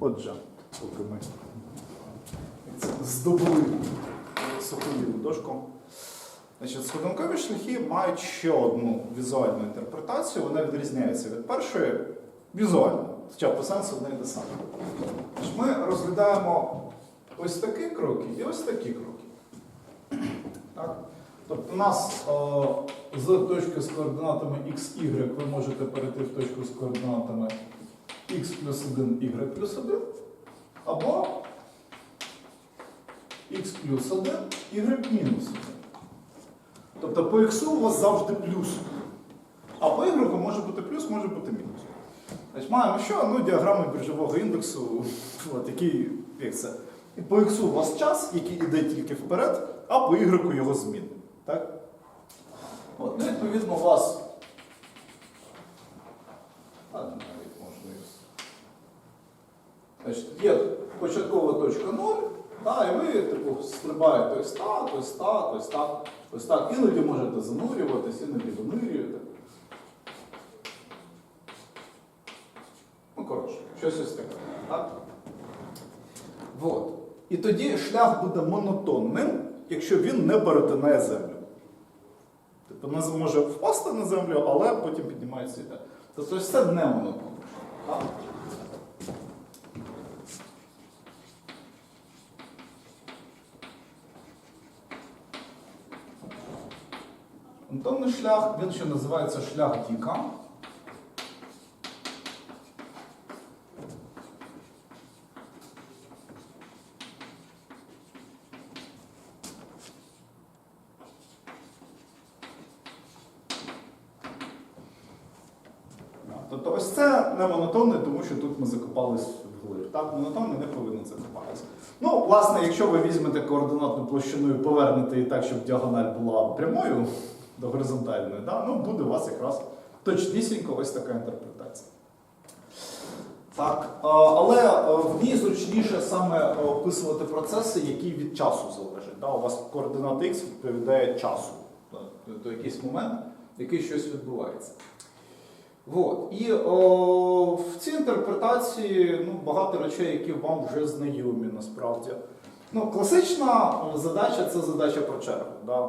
Отже, поки ми здобули суховільну дошку. Значить, сходинкові шляхи мають ще одну візуальну інтерпретацію. Вона відрізняється від першої візуально, хоча по сенсу одне і те саме. Ми розглядаємо ось такі кроки і ось такі кроки. Так? Тобто у нас е, з точки з координатами x, y ви можете перейти в точку з координатами x плюс 1, y плюс 1, або x плюс 1, y мінус 1. Тобто по x у вас завжди плюс. А по y може бути плюс, може бути мінус. Значить, маємо що? Ну, діаграми біржового індексу, от, який, як це. По x у вас час, який йде тільки вперед, а по y його зміни. Так? От, ну, відповідно, у вас. А, навіть можна і Значить, є початкова точка 0, та, і ви типу, стрибаєте ось так, ось так, ось так, ось так. Іноді можете занурюватись, іноді винирюєте. Ну, коротше, щось ось таке. Так? Вот. І тоді шлях буде монотонним, якщо він не перетинає землю. Тобто може впасти на землю, але потім піднімається і йде. Тобто це не монотонно. Так? Монотонний шлях, він ще називається шлях Діка. Тобто ось це не монотонне, тому що тут ми закопались в глиб. Так, монотонне не повинно закопатися. Ну, власне, якщо ви візьмете координатну площину і повернете її так, щоб діагональ була прямою до горизонтальної, да, ну, буде у вас якраз точнісінько ось така інтерпретація. Так, але в ній зручніше саме описувати процеси, які від часу залежать. Да? У вас координата X відповідає часу. Да? Тобто якийсь момент, який щось відбувається. Вот. І о, в цій інтерпретації ну, багато речей, які вам вже знайомі насправді. Ну, класична е, задача це задача про чергу. Да?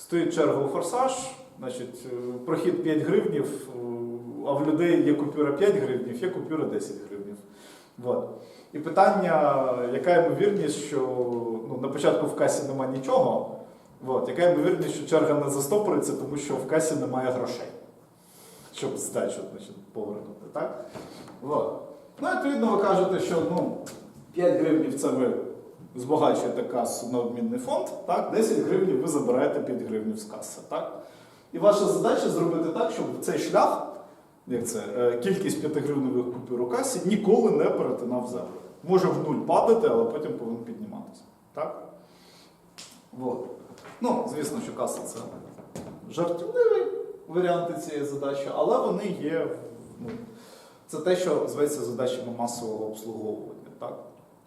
Стоїть черга у форсаж, значить, е, прохід 5 гривнів, е, а в людей є купюра 5 гривнів, є купюра 10 гривнів. Вот. І питання, яка ймовірність, що ну, на початку в касі немає нічого, вот. яка ймовірність, що черга не застопориться, тому що в касі немає грошей щоб здачу значить, повернути. Так? Вот. Ну, відповідно, ви кажете, що ну, 5 гривнів це ви збагачуєте касу на обмінний фонд, так? 10 гривнів ви забираєте 5 гривнів з каси. Так? І ваша задача зробити так, щоб цей шлях, як це, е, кількість 5 гривневих купюр у касі ніколи не перетинав землю. Може в нуль падати, але потім повинен підніматися. Так? Вот. Ну, звісно, що каса це жартівливий варіанти цієї задачі, але вони є. Ну, це те, що зветься задачами масового обслуговування. Так?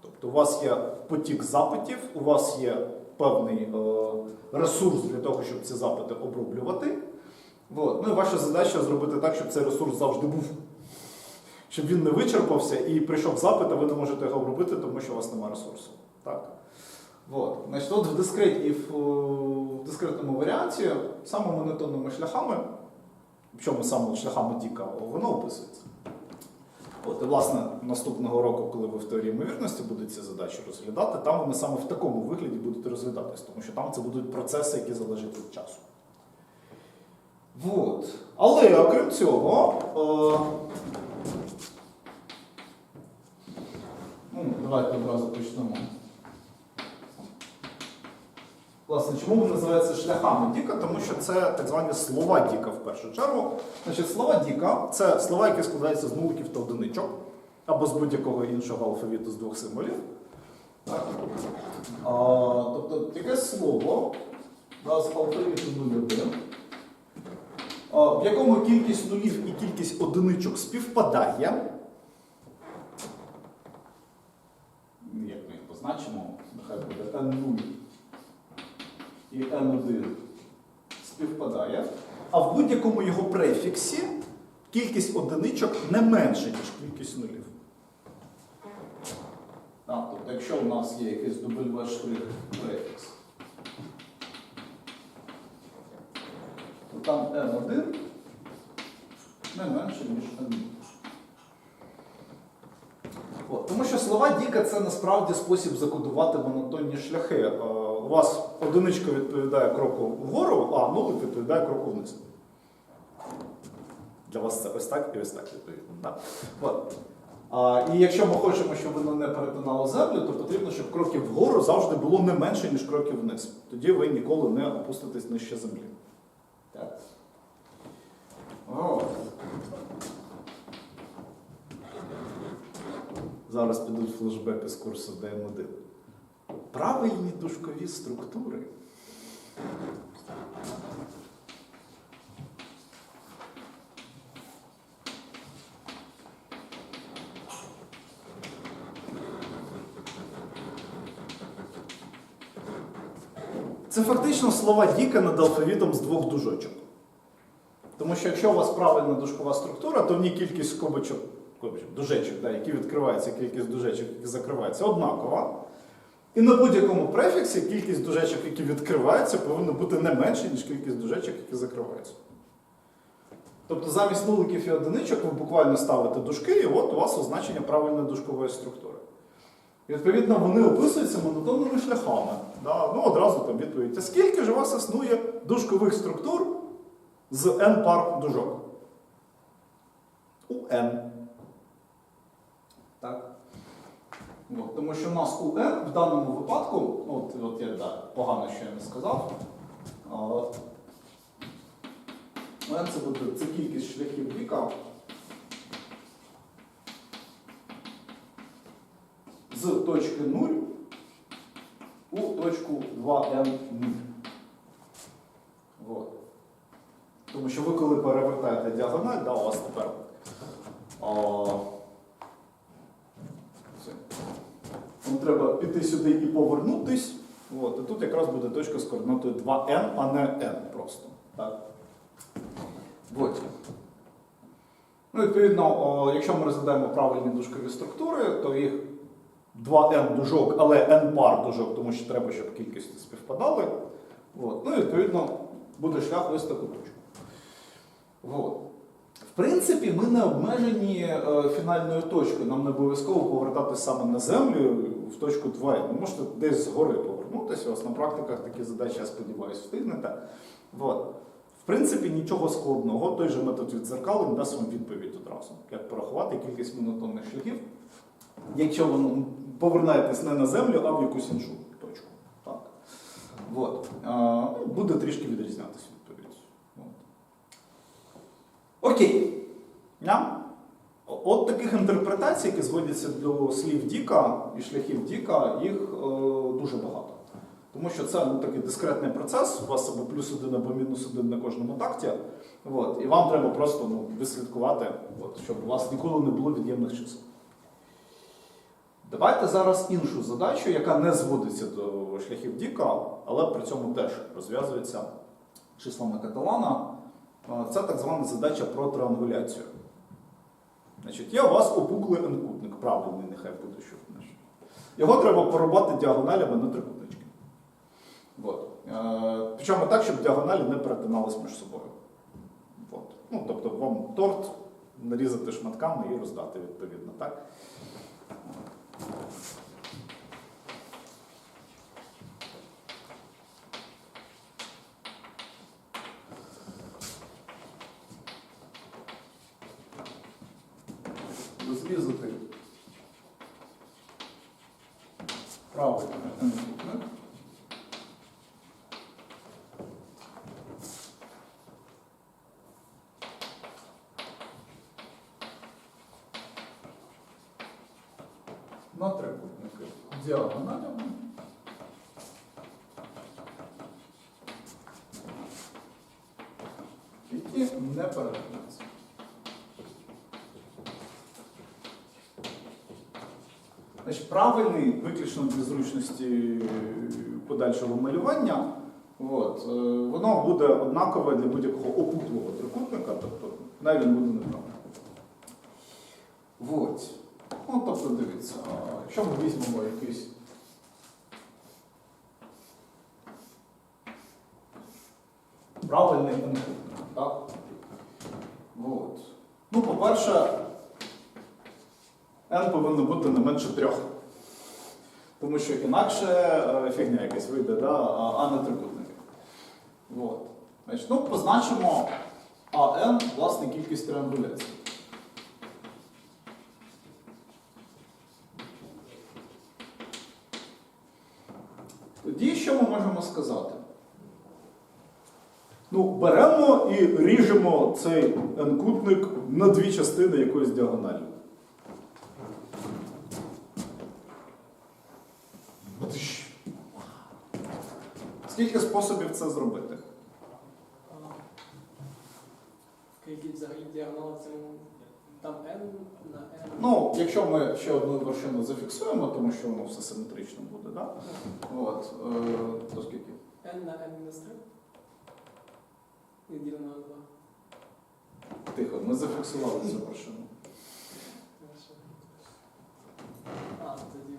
Тобто у вас є потік запитів, у вас є певний е, ресурс для того, щоб ці запити оброблювати. Ну і ваша задача зробити так, щоб цей ресурс завжди був. Щоб він не вичерпався і прийшов запит, а ви не можете його обробити, тому що у вас немає ресурсу. Так? От. Значить, от в дискреті і в, в дискретному варіанті саме монотонними шляхами, в чому саме шляхами Діка, воно описується. От, і, власне, наступного року, коли ви в теорії ймовірності будете ці задачі розглядати, там вони саме в такому вигляді будуть розглядатись, тому що там це будуть процеси, які залежать від часу. От. Але окрім цього, е... ну, давайте одразу почнемо. Власне, чому вони називаються шляхами Діка? Тому що це так звані слова Діка в першу чергу. Значить, слова Діка це слова, які складаються з нуликів та одиничок, або з будь-якого іншого алфавіту з двох символів. Так. А, тобто якесь слово да, з алфавіту 01, в якому кількість нулів і кількість одиничок співпадає. Як ми їх позначимо? Нехай буде N0 і N1 співпадає, а в будь-якому його префіксі кількість одиничок не менше, ніж кількість нулів. Тобто, якщо у нас є якийсь W префікс, то там N1 не менше, ніж N0. От, тому що слова Діка це насправді спосіб закодувати монотонні шляхи. У вас одиничка відповідає кроку вгору, а нулик відповідає кроку вниз. Для вас це ось так і ось так відповідно. Да? От. А, і якщо ми хочемо, щоб воно не перетинало землю, то потрібно, щоб кроків вгору завжди було не менше, ніж кроків вниз. Тоді ви ніколи не опуститесь нижче землі. Так. От. Зараз підуть флешбеки з курсу ДМ1. Правильні дужкові структури. Це фактично слова Діка над алфавітом з двох дужочок. Тому що якщо у вас правильна дужкова структура, то в ній кількість скобочок, дужечок, да, які відкриваються, кількість дужечок, які закриваються, однакова. І на будь-якому префіксі кількість дужечок, які відкриваються, повинна бути не менше, ніж кількість дужечок, які закриваються. Тобто замість нуликів і одиничок ви буквально ставите дужки, і от у вас означення правильної дужкової структури. І, відповідно, вони описуються монотонними шляхами. Да? Ну, одразу там відповідь. А скільки ж у вас існує дужкових структур з n пар дужок? У n. Так. От, тому що у нас у n в даному випадку, от, от я да, погано, що я не сказав. N це буде це кількість шляхів віка. з точки 0 у точку 2n0. Вот. Тому що ви коли перевертаєте діагональ, да, у вас тепер а, це. Вам треба піти сюди і повернутись. От, і тут якраз буде точка з координатою 2n, а не n просто. Так? Вот. Ну, відповідно, о, якщо ми розглядаємо правильні дужкові структури, то їх 2n дужок, але n пар дужок, тому що треба, щоб кількості співпадали. От. Ну і відповідно буде шлях ось таку точку. От. В принципі, ми не обмежені е, фінальною точкою. Нам не обов'язково повертатися саме на землю в точку 2. Ви можете десь згори повернутися. Вас на практиках такі задачі, я сподіваюся, встигнете. От. В принципі, нічого складного, той же метод відзеркалень дасть вам відповідь одразу, як порахувати кількість монотонних шляхів якщо ви повернетесь не на землю, а в якусь іншу точку. Так. От. А, ну, буде трішки відрізнятися відповідь. От. Окей. Yeah. От таких інтерпретацій, які зводяться до слів Діка і шляхів Діка, їх е, дуже багато. Тому що це ну, такий дискретний процес, у вас або плюс один, або мінус один на кожному такті. От, і вам треба просто ну, вислідкувати, от, щоб у вас ніколи не було від'ємних чисел. Давайте зараз іншу задачу, яка не зводиться до шляхів Діка, але при цьому теж розв'язується числами каталана. Е, Це так звана задача про триангуляцію. Значить, Є у вас опуклий n-кутник, правильний, нехай буде що. значить. Його треба порубати діагоналями на трикутнички. От. Е, Причому так, щоб діагоналі не перетинались між собою. От. Ну, тобто вам торт нарізати шматками і роздати відповідно. Так? На трикутники діагоналями. Які не перетинаються. Значить, правильний, виключно для зручності подальшого малювання, от, е, воно буде однакове для будь-якого опуклого трикутника, тобто навіть він буде неправильний. От. Ну, тобто, дивіться, а, якщо ми візьмемо якийсь. Правильний енкодер, так? От. Ну, по-перше, n повинно бути не менше трьох. Тому що інакше е, фігня якась вийде, да? а, не трикутник. От. Значить, ну, позначимо АН власне кількість триангуляцій. Тоді що ми можемо сказати? Ну, беремо і ріжемо цей n-кутник на дві частини якоїсь діагоналі. Скільки способів це зробити? Кількість взагалі діагонала це там n на n. Ну, якщо ми ще одну вершину зафіксуємо, тому що воно все симетрично буде, да? От, е, то скільки? n на n мінус 3. І ділено на 2. Тихо, ми зафіксували цю вершину. Хорошо. А, тоді.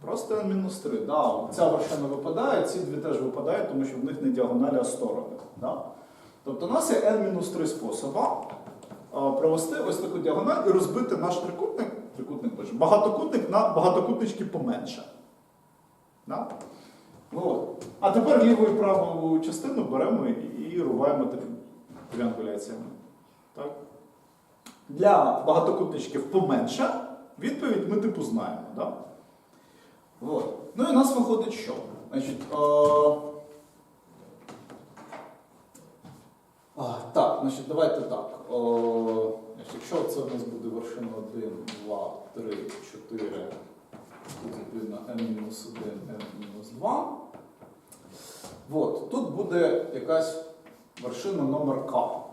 Просто n-3. Да, ця вершина випадає, ці дві теж випадають, тому що в них не діагоналі, а сторони. Да? Тобто у нас є n-3 способа провести ось таку діагональ і розбити наш трикутник, трикутник боже, багатокутник на багатокутнички поменше. Да? От. А тепер ліву і праву частину беремо і, і рубаємо тріангуляціями. Так? Для багатокутничків поменше відповідь ми типу знаємо. Да? Вот. Ну і у нас виходить що? Значить, е... а, так, значить, давайте так. Значить, якщо це у нас буде вершина 1, 2, 3, 4, тут відповідно n-1, n-2. Вот. Тут буде якась вершина номер К.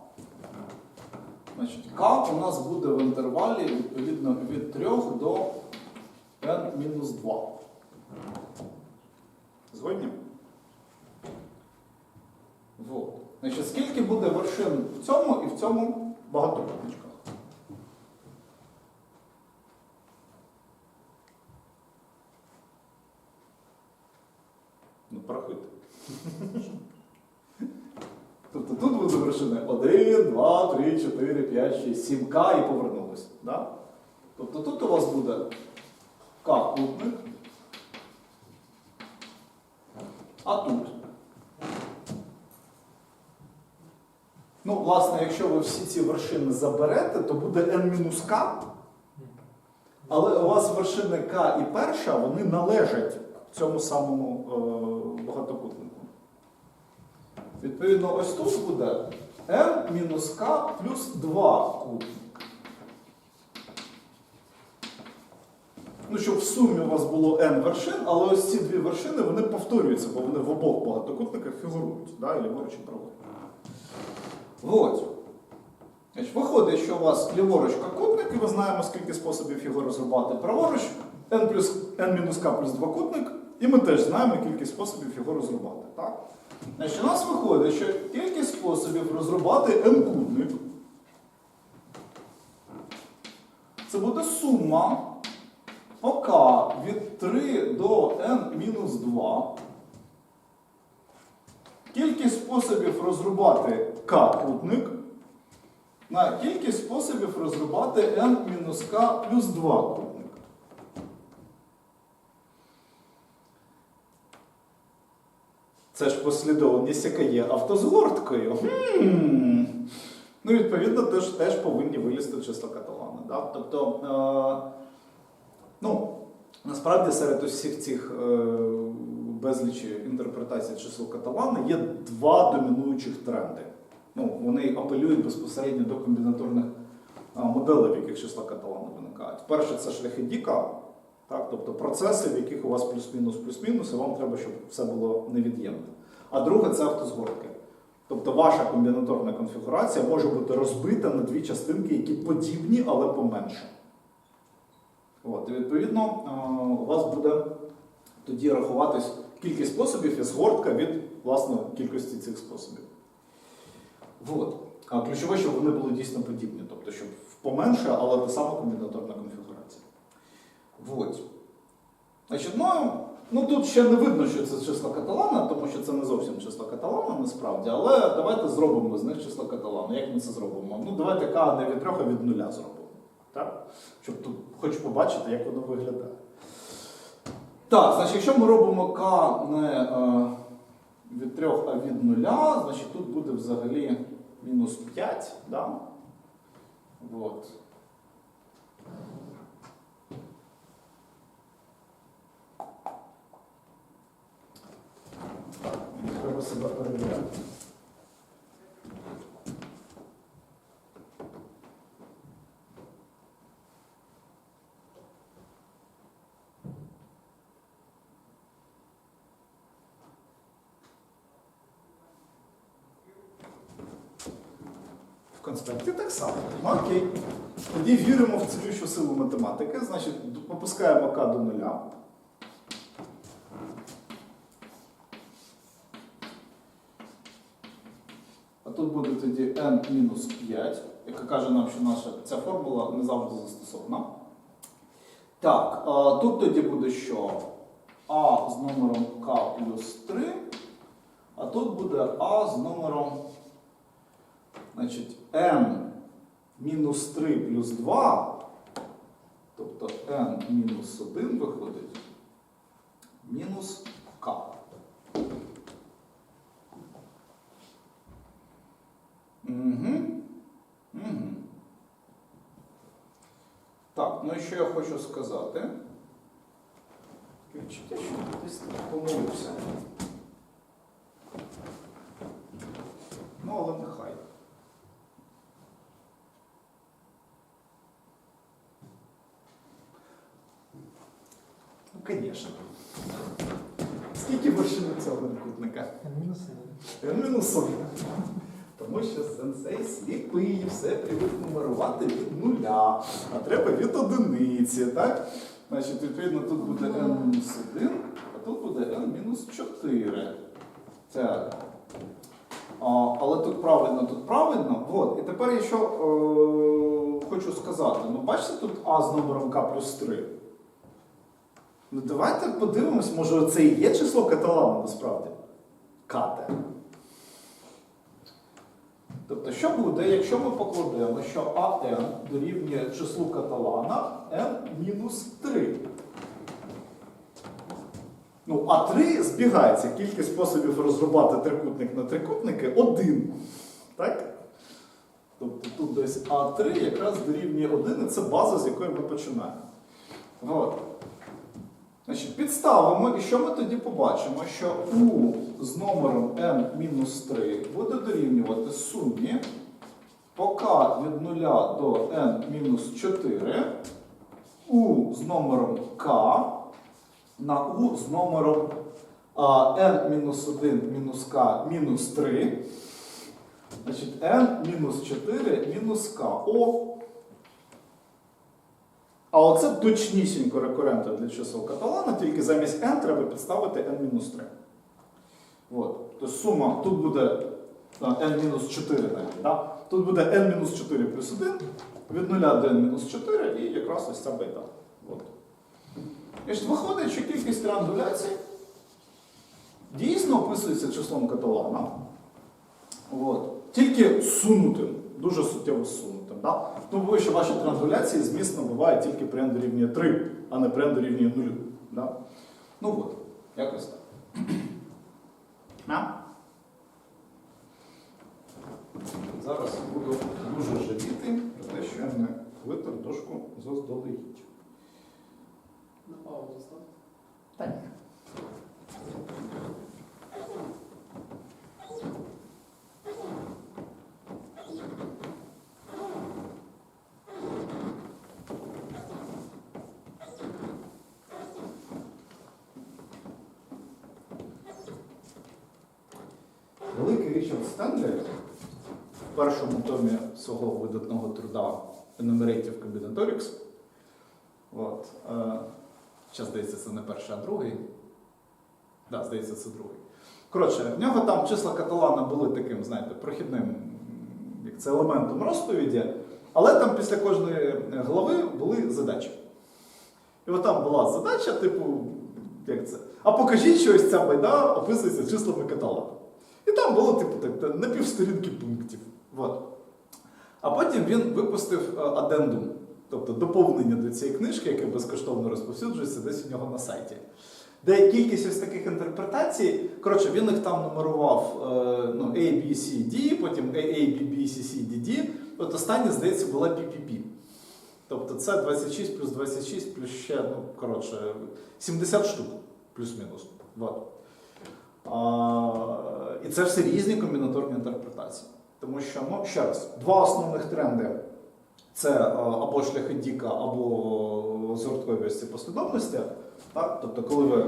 Значить, К у нас буде в інтервалі відповідно від 3 до n-2. Згодні? Вот. Значить, скільки буде вершин в цьому і в цьому багатокутничках? Ну, порахуйте. Тобто тут буде вершини 1, 2, 3, 4, 5, 6, 7К і повернулось. Да? Тобто тут у вас буде К-кутник, а тут. Ну, власне, якщо ви всі ці вершини заберете, то буде n-k, але у вас вершини К і перша, вони належать цьому самому е, багатокутнику. Відповідно, ось тут буде n-k плюс 2 кутник. Ну, щоб в сумі у вас було n вершин, але ось ці дві вершини вони повторюються, бо вони в обох багатокутниках фігурують, да, ліворуч і праворуч. От. Значить, виходить, що у вас ліворуч кутник, і ми знаємо, скільки способів його розрубати. Праворуч n плюс n-k плюс 2 кутник, і ми теж знаємо кількість способів його розрубати. Так? Значить, у нас виходить, що кількість способів розрубати n-кутник. Це буде сума k від 3 до n-2. Кількість способів розрубати k-кутник на кількість способів розрубати n-k плюс 2 кутник. Це ж послідовність, яка є автозгорткою. Хм. Ну, відповідно, теж, теж повинні вилізти числа каталана. Да? Тобто, е, ну, насправді серед усіх цих е, безлічі інтерпретацій чисел каталана є два домінуючих тренди. Ну, вони апелюють безпосередньо до комбінаторних а, моделей, в яких числа каталана виникають. Перше це шляхи Діка, так, тобто процеси, в яких у вас плюс-мінус, плюс-мінус, і вам треба, щоб все було невід'ємне. А друге це автозгортки. Тобто ваша комбінаторна конфігурація може бути розбита на дві частинки, які подібні, але поменше. От, і відповідно, е, у вас буде тоді рахуватись кількість способів і згортка від власне кількості цих способів. От. А ключове, щоб вони були дійсно подібні, тобто, щоб поменше, але та сама комбінаторна конфігурація. Вот. Значить, ну, ну тут ще не видно, що це число каталана, тому що це не зовсім число каталана насправді, але давайте зробимо з них число каталана. Як ми це зробимо? Ну, давайте k не від 3, а від 0 зробимо. Так? Щоб тут хоч побачити, як воно виглядає. Так, значить, якщо ми робимо k не е, від 3, а від 0, значить тут буде взагалі мінус 5. Да? Вот. Так, мені треба перевіряти. В конспекті так само. Ну, окей. Тоді віримо в цілющу силу математики, значить, опускаємо k до нуля. А тут буде тоді n-5, яка каже нам, що наша ця формула не завжди застосована. Так, тут тоді буде що? А з номером k плюс 3, а тут буде А з номером значить, n мінус 3 плюс 2, тобто n мінус 1 виходить, мінус k. Угу. Угу. Так, ну і що я хочу сказати? Відчуття, що десь помилився. Ну, але нехай. Ну, звісно. Скільки вершин цього трикутника? Мінус один. Мінус один. Тому що сенсей сліпий, все привик нумерувати від нуля, а треба від одиниці, так? Значить, відповідно, тут буде n-1, а тут буде n-4. Так. А, але тут правильно, тут правильно. От. І тепер я що е, хочу сказати. Ну, бачите, тут А з номером К плюс 3. Ну давайте подивимось, може це і є число каталану насправді. Кате. Тобто, що буде, якщо ми покладемо, що АН дорівнює числу каталана n-3. Ну, А3 збігається. Кількість способів розрубати трикутник на трикутники один. Так? Тобто тут десь А3 якраз дорівнює 1, і це база, з якої ми починаємо. От. Значить, підставимо, і що ми тоді побачимо? Що U з номером n-3 буде дорівнювати сумі по k від 0 до n-4, U з номером k на U з номером n-1 мінус k мінус 3. Значить, n-4 мінус k. О, а оце точнісінько рекуренти для чисел каталана, тільки замість n треба підставити n-3. От. Тобто сума тут буде n-4 навіть. Да? Тут буде n-4 плюс 1, від 0 до n-4 і якраз ось ця бета. От. І ж виходить, що кількість триангуляцій дійсно описується числом каталана. От. Тільки сунутим, дуже суттєво сунутим. Да? Ну, бо що ваші триангуляції змісно бувають тільки при n дорівнює 3, а не при n дорівнює 0. Да? Ну от, якось так. А? Зараз буду дуже жаліти про те, що я не витер дошку заздалегідь. На паузу став. Так. Великий першому томі свого видатного труда Enumerative Combinatorics От. Е, Зараз, здається, це не перший, а другий. Так, да, здається, це другий. Коротше, в нього там числа каталана були таким, знаєте, прохідним, як це елементом розповіді. Але там після кожної е, глави були задачі. І от там була задача, типу, як це? А покажіть, що ось ця байда описується числами каталогу. І там було, типу, так, на півсторінки пунктів. От. А потім він випустив е, адендум, тобто доповнення до цієї книжки, яке безкоштовно розповсюджується десь у нього на сайті. Де кількість ось таких інтерпретацій, коротше, він їх там нумерував е, ну, A, B, C, D, потім A, A, B, B, C, C, D, D. От остання, здається, була PPP. Тобто це 26 плюс 26 плюс ще, ну, коротше, 70 штук, плюс-мінус. І це все різні комбінаторні інтерпретації. Тому що, ну, ще раз, два основних тренди це е, або шляхи Діка, або згорткові ось ці послідовності. Так? Тобто, коли ви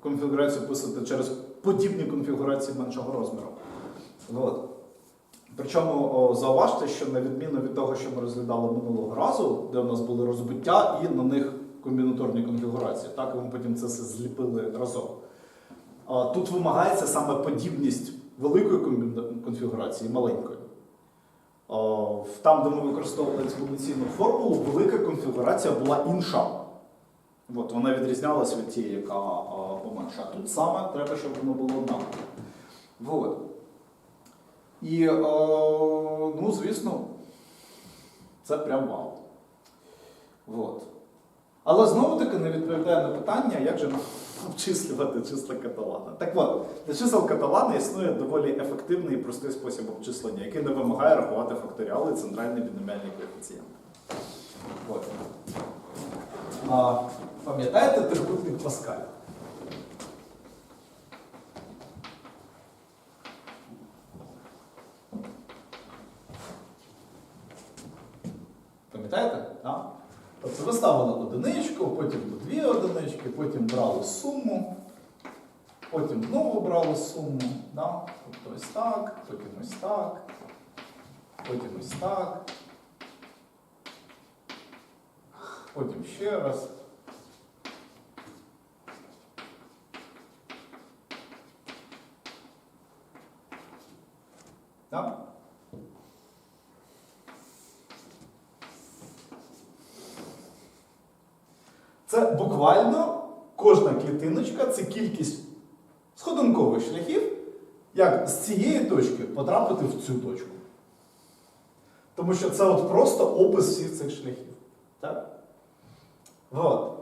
конфігурацію писуєте через подібні конфігурації меншого розміру. От. Причому о, зауважте, що на відміну від того, що ми розглядали минулого разу, де у нас були розбиття і на них комбінаторні конфігурації, так, і ми потім це все зліпили разом. Тут вимагається саме подібність великої конфігурації і маленької. Там, де ми використовували експоненційну формулу, велика конфігурація була інша. От, вона відрізнялася від тієї, яка поменша. Тут саме треба, щоб воно було однаково. І, е, ну, звісно, це прям вау. Вот. Але знову-таки не відповідає на питання, як же обчислювати числа каталана. Так от, для чисел каталана існує доволі ефективний і простий спосіб обчислення, який не вимагає рахувати факторіали і центральний біноміальний коефіцієнт. От. А, пам'ятаєте трикутник Паскаля? Пам'ятаєте? Так? Тобто ви одиничку, потім по дві одинички, потім брали суму, потім знову брали суму. Да? Тобто ось так, потім ось так, потім ось так. Потім ще раз. Да? Це буквально кожна клітиночка це кількість сходинкових шляхів, як з цієї точки потрапити в цю точку. Тому що це от просто опис всіх цих шляхів. Так? От.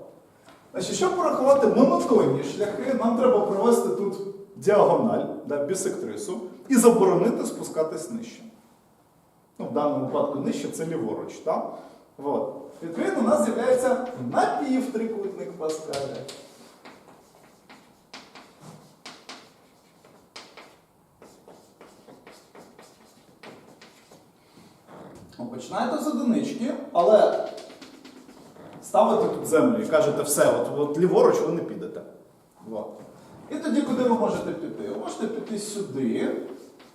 Значить, щоб порахувати монотонні шляхи, нам треба провести тут діагональ, да, бісектрису, і заборонити спускатись нижче. Ну, в даному випадку нижче це ліворуч. Так? От. Відповідно, у нас з'являється напівтрикутник Паскаля. Ну, Починаєте з одинички, але ставите тут землю і кажете, все, от, от ліворуч ви не підете. От. І тоді, куди ви можете піти? Ви можете піти сюди,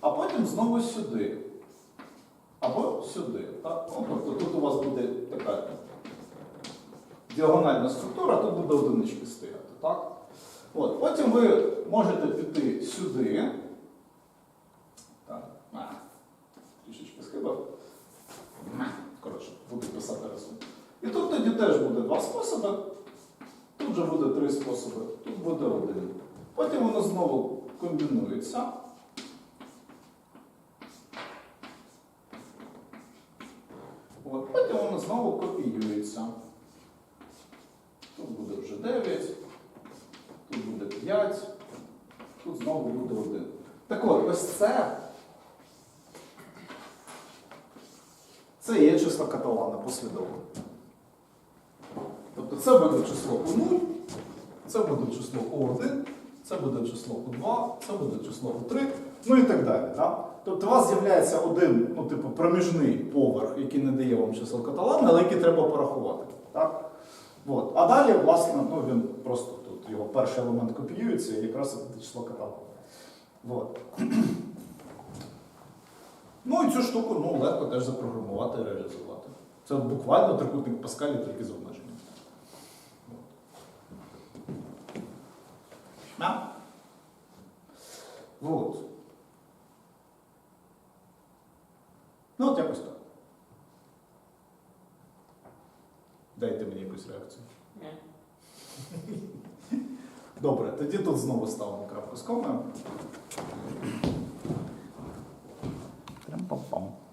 а потім знову сюди. Або сюди. Так? Ну, тобто тут у вас буде така діагональна структура, тут буде одинички стояти. Так? От. Потім ви можете піти сюди. Так. А, трішечки схибав. Коротше, буду писати рисунок. І тут тоді теж буде два способи. Тут вже буде три способи, тут буде один. Потім воно знову комбінується. От, потім воно знову копіюється. Тут буде вже 9, тут буде 5, тут знову буде 1. Так от, ось це. Це є число каталана послідовно. Тобто це буде число У0, це буде число У1, це буде число У2, це буде число У3, ну і так далі. Да? Тобто у вас з'являється один, ну, типу, проміжний поверх, який не дає вам число каталана, але який треба порахувати. Так? От. А далі, власне, ну, він просто тут його перший елемент копіюється і якраз це число каталана. От. Ну і цю штуку ну, легко теж запрограмувати і реалізувати. Це буквально трикутник Паскаля тільки з обмеженням. Да? Вот. Ну, от якось так. Дайте мені якусь реакцію. Добре, тоді тут знову ставимо крапку з комою. 咁嘣嘣。